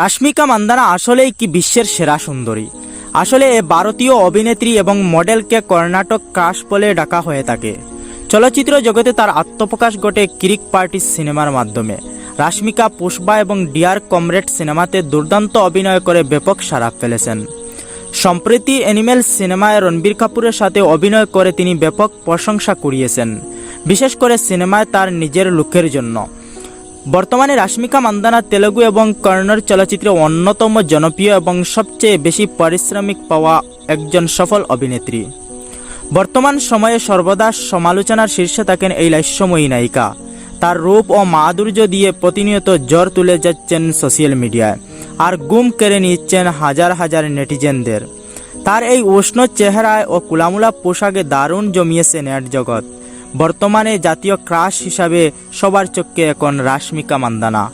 রাশ্মিকা মান্দানা আসলেই কি বিশ্বের সেরা সুন্দরী। আসলে এ ভারতীয় অভিনেত্রী এবং মডেলকে কর্ণাটক ক্রাশ বলে ডাকা হয়ে থাকে। চলচ্চিত্র জগতে তার আত্মপ্রকাশ ঘটে কিরিক পার্টি সিনেমার মাধ্যমে। রাশ্মিকা পুষ্পা এবং ডিয়ার কমরেড সিনেমাতে দুর্দান্ত অভিনয় করে ব্যাপক সাড়া ফেলেছেন। সম্প্রতি অ্যানিমেল সিনেমায় রণবীর কাপুরের সাথে অভিনয় করে তিনি ব্যাপক প্রশংসা কুড়িয়েছেন। বিশেষ করে সিনেমায় তার নিজের লুকের জন্য। বর্তমানে রাশ্মিকা মান্দানা তেলেগু এবং কন্নড় চলচ্চিত্রে অন্যতম জনপ্রিয় এবং সবচেয়ে বেশি পারিশ্রমিক পাওয়া একজন সফল অভিনেত্রী। বর্তমান সময়ে সর্বদা সমালোচনার শীর্ষে থাকেন এই লাস্যময়ী নায়িকা। তার রূপ ও মাধুর্য দিয়ে প্রতিনিয়ত জ্বর তুলে যাচ্ছেন সোশ্যাল মিডিয়ায় আর গুম কেড়ে নিচ্ছেন হাজার হাজার নেটিজেনদের। তার এই উষ্ণ চেহারায় ও কুলামুলা পোশাকে দারুণ জমিয়েছে নেট জগৎ। বর্তমানে জাতীয় ক্রাশ হিসাবে সবার চোখে এখন রাশমিকা মান্দানা।